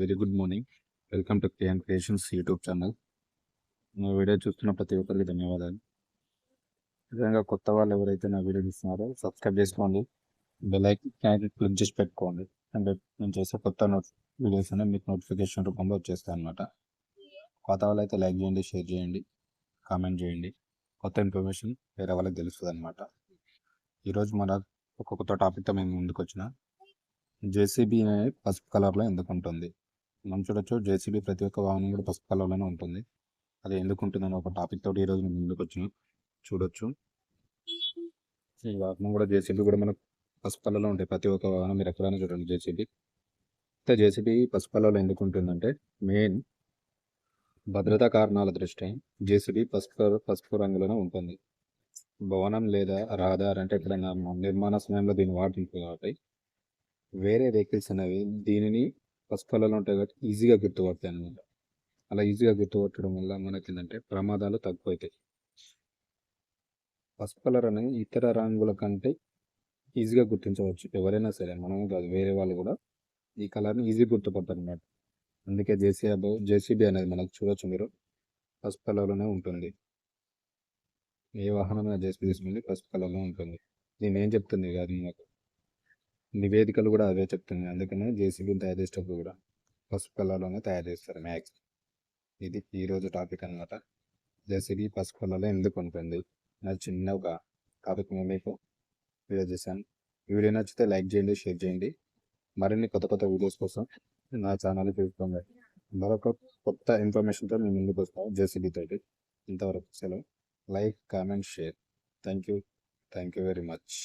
Very good morning welcome to K N creations YouTube channel నా video చూస్తున్న ప్రతి ఒక్కరికి ధన్యవాదాలు. నిజంగా కొత్త వాళ్ళు ఎవరైతే నా వీడియో చూస్తున్నారో సబ్స్క్రైబ్ చేసుకోండి. బెల్ క్లిక్ చేసి పెట్టుకోండి. అంటే నేను చేసే కొత్త నోట్ వీడియోస్ అనేవి మీకు నోటిఫికేషన్ రూపంలో వచ్చేస్తాయి అనమాట కొత్త వాళ్ళు అయితే లైక్ చేయండి షేర్ చేయండి కామెంట్ చేయండి. కొత్త ఇన్ఫర్మేషన్ వేరే వాళ్ళకి తెలుస్తుంది అనమాట ఈరోజు మన ఒక కొత్త టాపిక్తో మేము ముందుకు వచ్చిన జేసీబీ అనేది పసుపు కలర్లో ఎందుకు ఉంటుంది? మనం చూడొచ్చు జేసీబీ ప్రతి ఒక్క వాహనం కూడా పసుపు కలర్లోనే ఉంటుంది. అది ఎందుకు ఉంటుందని ఒక టాపిక్ తోటి ఈరోజు మేము ముందుకు వచ్చినాం. చూడొచ్చు. ఈ వాహనం కూడా జేసీబీ కూడా మనకు పసుపు కలర్లో ఉంటాయి. ప్రతి ఒక్క వాహనం మీరు ఎక్కడైనా చూడండి జేసీబీ. అయితే జేసీబీ పసుపు కలర్లో ఎందుకు ఉంటుందంటే మెయిన్ భద్రతా కారణాల దృష్ట్యా జేసీబీ పసుపు కలర్ పసుపు రంగులోనే ఉంటుంది. భవనం లేదా రహదారి అంటే ఎక్కడైనా నిర్మాణ సమయంలో దీన్ని వాడుతుంది కాబట్టి వేరే వెహికల్స్ అనేవి దీనిని పసుపు కలర్లో ఉంటాయి కాబట్టి ఈజీగా గుర్తుపడతాయి అనమాట అలా ఈజీగా గుర్తుపట్టడం వల్ల మనకి ఏంటంటే ప్రమాదాలు తక్కువ అవుతాయి పసుపు కలర్ అనేది ఇతర రంగుల కంటే ఈజీగా గుర్తించవచ్చు. ఎవరైనా సరే మనం కాదు వేరే వాళ్ళు కూడా ఈ కలర్ని ఈజీ గుర్తుపడతారు అనమాట అందుకే జేసీబీ జేసీబీ అనేది మనకు చూడొచ్చు మీరు. పసుపు కలర్లోనే ఉంటుంది. ఏ వాహనం జేసీబీ తీసుకుంది పసుపు కలర్లో ఉంటుంది. నేను ఏం చెప్తుంది కాదు నాకు? నివేదికలు కూడా అవే చెప్తుంది అందుకనే జేసీబీని తయారు చేసేటప్పుడు కూడా పసుపు కలర్లోనే తయారు చేస్తారు మ్యాక్స్ ఇది ఈరోజు టాపిక్ అనమాట జేసీబీ పసుపు కలర్లో ఎందుకు ఉంటుంది నా చిన్న ఒక టాపిక్ నేను మీకు వీడియో చేశాను వీడియో నచ్చితే లైక్ చేయండి షేర్ చేయండి. మరిన్ని కొత్త కొత్త వీడియోస్ కోసం నా ఛానల్ చూసుకోండి. మరొక కొత్త ఇన్ఫర్మేషన్తో మేము ముందుకు వస్తాం జేసీబీ తోటి. ఇంతవరకు సెలవు. Like comment share. Thank you thank you very much.